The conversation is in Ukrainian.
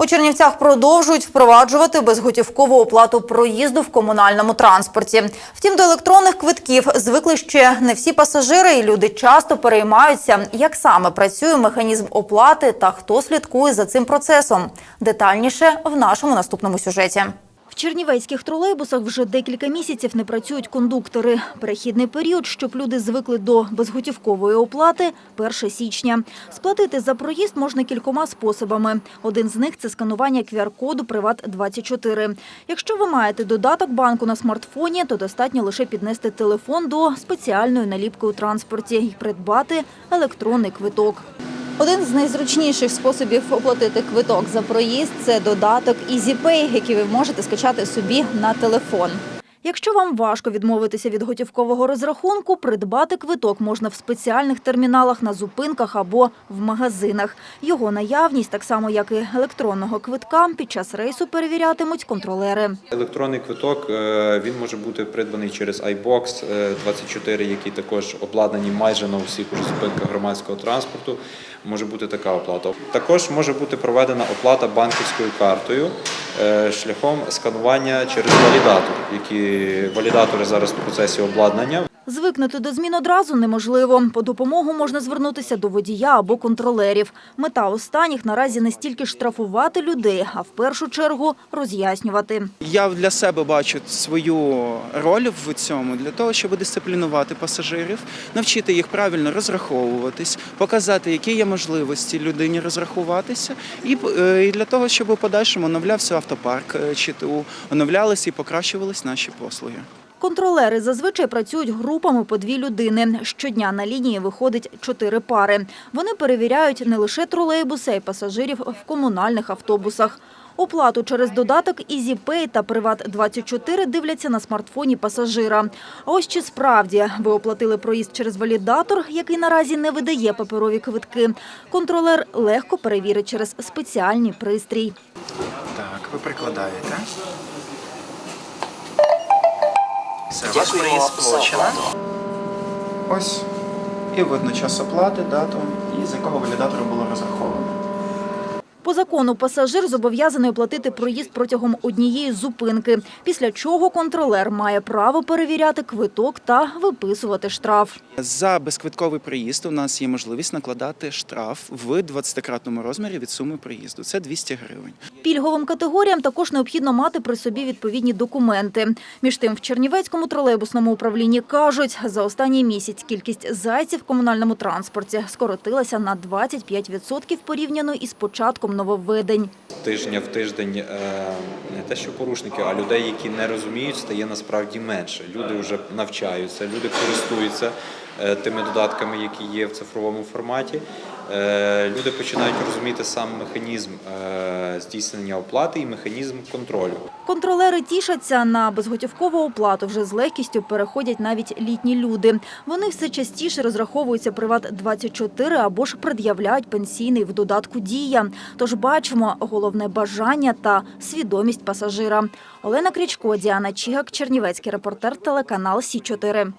У Чернівцях продовжують впроваджувати безготівкову оплату проїзду в комунальному транспорті. Втім, до електронних квитків звикли ще не всі пасажири, і люди часто переймаються, як саме працює механізм оплати та хто слідкує за цим процесом. Детальніше в нашому наступному сюжеті. В чернівецьких тролейбусах вже декілька місяців не працюють кондуктори. Перехідний період, щоб люди звикли до безготівкової оплати – 1 січня. Сплатити за проїзд можна кількома способами. Один з них – це сканування QR-коду «Приват-24». Якщо ви маєте додаток банку на смартфоні, то достатньо лише піднести телефон до спеціальної наліпки у транспорті і придбати електронний квиток. Один з найзручніших способів оплатити квиток за проїзд це додаток EasyPay, який ви можете скачати собі на телефон. Якщо вам важко відмовитися від готівкового розрахунку, придбати квиток можна в спеціальних терміналах на зупинках або в магазинах. Його наявність, так само як і електронного квитка, під час рейсу перевірятимуть контролери. Електронний квиток е, він може бути придбаний через iBox е, 24, які також обладнані майже на уже зупинках громадського транспорту. Може бути така оплата. Також може бути проведена оплата банківською картою е, шляхом сканування через валідатор, які валідатори зараз в процесі обладнання. Звикнути до змін одразу неможливо. По допомогу можна звернутися до водія або контролерів. Мета останніх наразі не стільки штрафувати людей, а в першу чергу роз'яснювати. Я для себе бачу свою роль в цьому для того, щоб дисциплінувати пасажирів, навчити їх правильно розраховуватись, показати, які є можливості людині розрахуватися, і, е, для того, щоб у подальшому оновлявся автопарк е, ЧТУ, оновлялися і покращувались наші послуги. Контролери зазвичай працюють групами по дві людини. Щодня на лінії виходить чотири пари. Вони перевіряють не лише тролейбуси, а й пасажирів в комунальних автобусах. Оплату через додаток EasyPay та Приват24 дивляться на смартфоні пасажира. А ось чи справді ви оплатили проїзд через валідатор, який наразі не видає паперові квитки. Контролер легко перевірить через спеціальний пристрій. Так, ви прикладаєте. Все, ваш. Ось. І видно час оплати, дату і з якого валідатору було розраховано. По закону пасажир зобов'язаний оплатити проїзд протягом однієї зупинки, після чого контролер має право перевіряти квиток та виписувати штраф. За безквитковий проїзд у нас є можливість накладати штраф в 20-кратному розмірі від суми проїзду. Це 200 гривень. Пільговим категоріям також необхідно мати при собі відповідні документи. Між тим, в Чернівецькому тролейбусному управлінні кажуть, за останній місяць кількість зайців в комунальному транспорті скоротилася на 25% порівняно із початком нововведень. Тижня в тиждень е, не те, що порушники, а людей, які не розуміють, стає насправді менше. Люди вже навчаються, люди користуються е, тими додатками, які є в цифровому форматі. Е, Люди починають розуміти сам механізм здійснення оплати і механізм контролю. Контролери тішаться на безготівкову оплату. Вже з легкістю переходять навіть літні люди. Вони все частіше розраховуються Приват-24 або ж пред'являють пенсійний в додатку «Дія». Тож бачимо головне бажання та свідомість пасажира. Олена Крічко, Діана Чігак, Чернівецький репортер, телеканал Сі 4